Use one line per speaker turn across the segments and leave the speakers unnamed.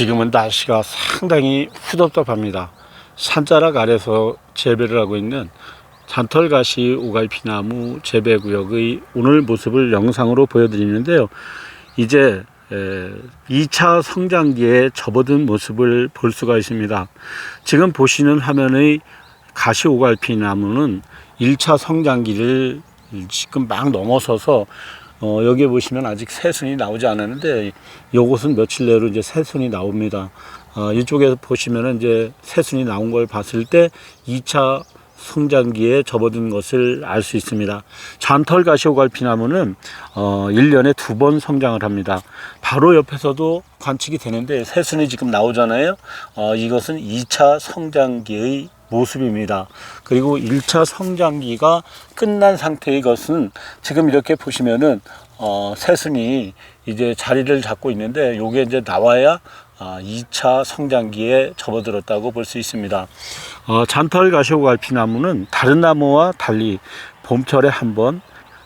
지금은 날씨가 상당히 후덥답합니다. 산자락 아래서 재배를 하고 있는 잔털가시 오갈피나무 재배구역의 오늘 모습을 영상으로 보여드리는데요. 이제 2차 성장기에 접어든 모습을 볼 수가 있습니다. 지금 보시는 화면의 가시 오갈피 나무는 1차 성장기를 지금 막 넘어서서 어, 여기 보시면 아직 새순이 나오지 않았는데 요것은 며칠 내로 이제 새순이 나옵니다. 어, 이쪽에서 보시면은 이제 새순이 나온 걸 봤을 때 2차 성장기에 접어든 것을 알 수 있습니다. 잔털 가시오갈 피 나무는 어, 1년에 두 번 성장을 합니다. 바로 옆에서도 관측이 되는데 새순이 지금 나오잖아요. 어, 이것은 2차 성장기의 모습입니다. 그리고 1차 성장기가 끝난 상태의 것은 지금 이렇게 보시면은 어, 새순이 이제 자리를 잡고 있는데 요게 이제 나와야 아, 2차 성장기에 접어들었다고 볼 수 있습니다. 어, 잔털 가시오 갈피 나무는 다른 나무와 달리 봄철에 한 번,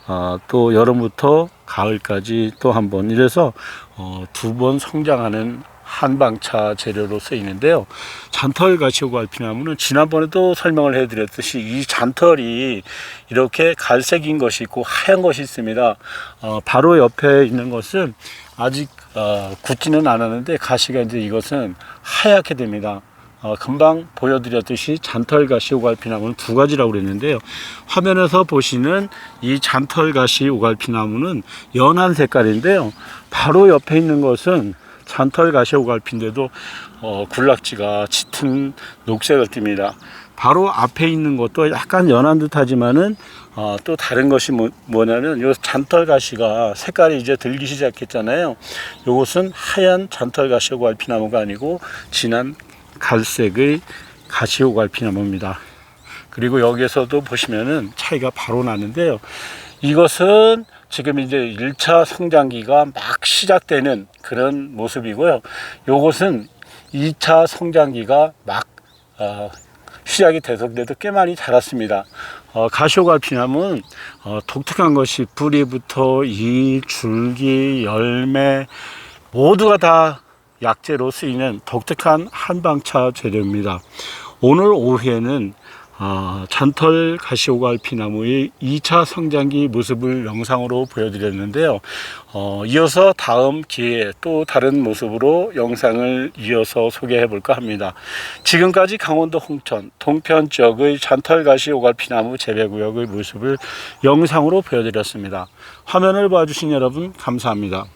어, 또 여름부터 가을까지 또 한 번, 이래서 어, 두 번 성장하는 한방차 재료로 쓰이는데요. 잔털 가시오갈피 나무는 지난번에도 설명을 해드렸듯이 이 잔털이 이렇게 갈색인 것이 있고 하얀 것이 있습니다. 어, 바로 옆에 있는 것은 아직 어, 굳지는 않았는데 가시가 이제 이것은 하얗게 됩니다. 어, 금방 보여드렸듯이 잔털 가시 오갈피나무는 두 가지라고 그랬는데요. 화면에서 보시는 이 잔털 가시 오갈피나무는 연한 색깔인데요. 바로 옆에 있는 것은 잔털가시 오갈피인데도 어, 굴락지가 짙은 녹색을 띱니다. 바로 앞에 있는 것도 약간 연한 듯하지만은 어, 또 다른 것이 뭐, 뭐냐면 요 잔털가시가 색깔이 이제 들기 시작했잖아요. 요것은 하얀 잔털가시 오 갈피나무가 아니고 진한 갈색의 가시오 갈피나무입니다. 그리고 여기에서도 보시면은 차이가 바로 나는데요. 이것은 지금 이제 1차 성장기가 막 시작되는 그런 모습이고요. 요것은 2차 성장기가 막 어, 시작이 돼서인데도 꽤 많이 자랐습니다. 어, 가시오갈피나무는 어, 독특한 것이 뿌리부터 이 줄기, 열매 모두가 다 약재로 쓰이는 독특한 한방차 재료입니다. 오늘 오후에는 어, 잔털 가시오갈피나무의 2차 성장기 모습을 영상으로 보여드렸는데요. 어, 이어서 다음 기회에 또 다른 모습으로 영상을 이어서 소개해 볼까 합니다. 지금까지 강원도 홍천 동편 지역의 잔털 가시오갈피나무 재배구역의 모습을 영상으로 보여드렸습니다. 화면을 봐주신 여러분 감사합니다.